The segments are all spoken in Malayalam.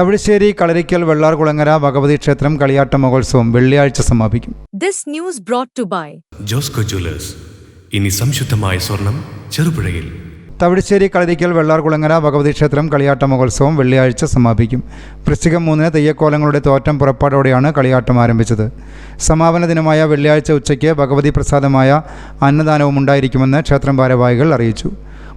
തവിശ്ശേരി കളരിക്കൽ വെള്ളാർകുളങ്ങര ഭഗവതി ക്ഷേത്രം കളിയാട്ട മഹോത്സവം വെള്ളിയാഴ്ച സമാപിക്കും. This news brought to by Josco jewellers ഇനി സംശുദ്ധമായ സ്വർണം ചെറുപുഴയിൽ. തവിശ്ശേരി കളരിക്കൽ വെള്ളാർകുളങ്ങര ഭഗവതി ക്ഷേത്രം കളിയാട്ട മഹോത്സവം വെള്ളിയാഴ്ച സമാപിക്കും. വൃശ്ചികം മൂന്നിന് തെയ്യക്കോലങ്ങളുടെ തോറ്റം പുറപ്പാടോടെയാണ് കളിയാട്ടം ആരംഭിച്ചത്. സമാപന ദിനമായ വെള്ളിയാഴ്ച ഉച്ചയ്ക്ക് ഭഗവതി പ്രസാദമായ അന്നദാനവും ഉണ്ടായിരിക്കുമെന്ന് ക്ഷേത്രം ഭാരവാഹികൾ അറിയിച്ചു.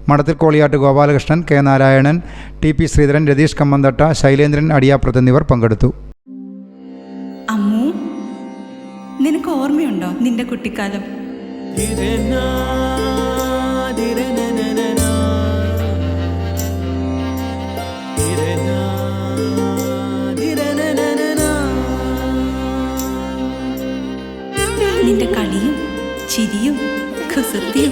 Madathil Koliyat Gopalakrishnan K Narayanan T P Sreedharan Ratheesh Kammanthatta Shailendran Adiyaprath എന്നിവർ പങ്കെടുത്തു. അമ്മു നിനക്ക് ഓർമ്മയുണ്ടോ നിന്റെ കുട്ടിക്കാലം? നിന്റെ കളിയും ചിരിയും പിന്നെ